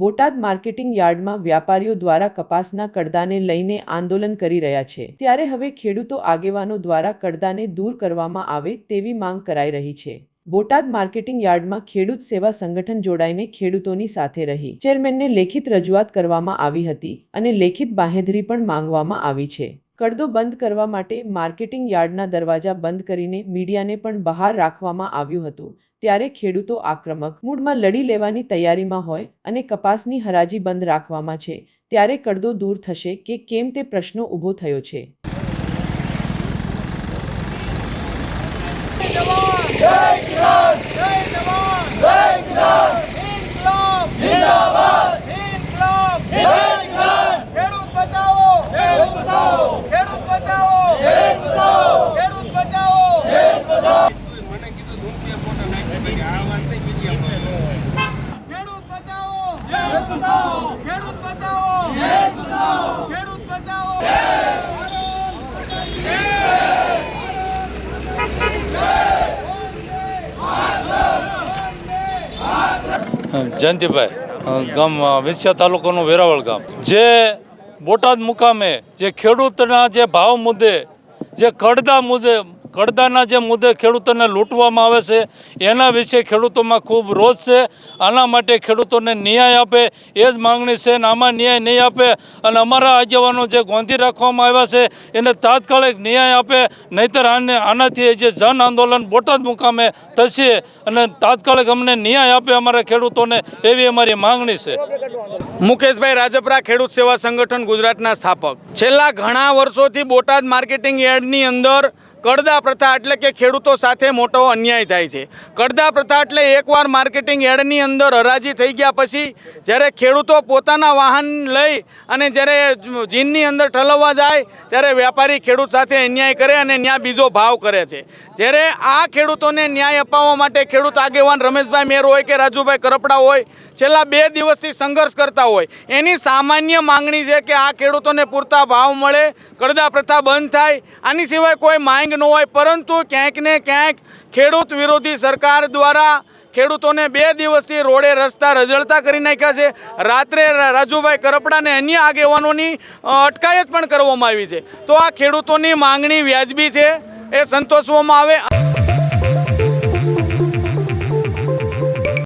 Botad marketing યાર્ડમાં વ્યાપારીઓ દ્વારા કપાસના કડદાને લઈને આંદોલન કરી રહ્યા છે. ત્યારે હવે ખેડૂતો આગેવાનો દ્વારા કડદાને દૂર કરવામાં આવે તેવી માંગ કરાઈ રહી છે. બોટાદ માર્કેટિંગ યાર્ડમાં ખેડૂત સેવા સંગઠન જોડાઈને ખેડૂતોની સાથે રહી. ચેરમેનને લેખિત રજૂઆત કરવામાં આવી હતી અને લેખિત બાહેધરી પણ માંગવામાં આવી છે. કડદો બંધ કરવા માટે માર્કેટિંગ યાર્ડના દરવાજા બંધ કરીને મીડિયાને પણ બહાર રાખવામાં આવ્યું હતું, ત્યારે ખેડૂતો આક્રમક મૂડમાં લડી લેવાની તૈયારીમાં હોય અને કપાસની હરાજી બંધ રાખવામાં છે, ત્યારે કડદો દૂર થશે કે કેમ તે પ્રશ્નો ઊભો થયો છે. જયંતિભાઈ ગામ વિંછિયા તાલુકાનું વેરાવળ ગામ. જે બોટાદ મુકામે જે ખેડૂતના જે ભાવ મુદ્દે, જે કડદા મુદ્દે કડદાના જે મુદ્દે ખેડૂતોને લૂંટવામાં આવે છે, એના વિશે ખેડૂતોમાં ખૂબ રોષ છે. આના માટે ખેડૂતોને ન્યાય આપે, એ જ માગણી છે અને આમાં ન્યાય નહીં આપે અને અમારા આગેવાનો જે ગોંધી રાખવામાં આવ્યા છે, એને તાત્કાલિક ન્યાય આપે, નહીંતર આને, આનાથી જે જન આંદોલન બોટાદ મુકામે થશે અને તાત્કાલિક અમને ન્યાય આપે અમારા ખેડૂતોને, એવી અમારી માંગણી છે. મુકેશભાઈ રાજપરા ખેડૂત સેવા સંગઠન ગુજરાતના સ્થાપક. છેલ્લા ઘણા વર્ષોથી બોટાદ માર્કેટિંગ યાર્ડની અંદર કડદા પ્રથા એટલે કે ખેડૂતો સાથે મોટો અન્યાય થાય છે. કડદા પ્રથા એટલે એકવાર માર્કેટિંગ યાર્ડની અંદર હરાજી થઈ ગયા પછી જ્યારે ખેડૂતો પોતાના વાહન લઈ અને જ્યારે જીનની અંદર ઠલવવા જાય ત્યારે વેપારી ખેડૂત સાથે અન્યાય કરે અને ત્યાં બીજો ભાવ કરે છે. જ્યારે આ ખેડૂતોને ન્યાય અપાવવા માટે ખેડૂત આગેવાન રમેશભાઈ મેર હોય કે રાજુભાઈ કરપડા હોય, છેલ્લા બે દિવસથી સંઘર્ષ કરતા હોય, એની સામાન્ય માંગણી છે કે આ ખેડૂતોને પૂરતા ભાવ મળે કડદા પ્રથા બંધ થાય. આની સિવાય કોઈ માંગ ન હોય, પરંતુ ક્યાંક ને ક્યાંક ખેડૂત વિરોધી સરકાર દ્વારા ખેડૂતોને બે દિવસથી રોડે રસ્તા રજળતા કરી નાખ્યા છે. રાત્રે રાજુભાઈ કરપડાને અન્ય આગેવાનોની અટકાયત પણ કરવામાં આવી છે. તો આ ખેડૂતોની માંગણી વ્યાજબી છે. એ સંતોષવામાં આવે.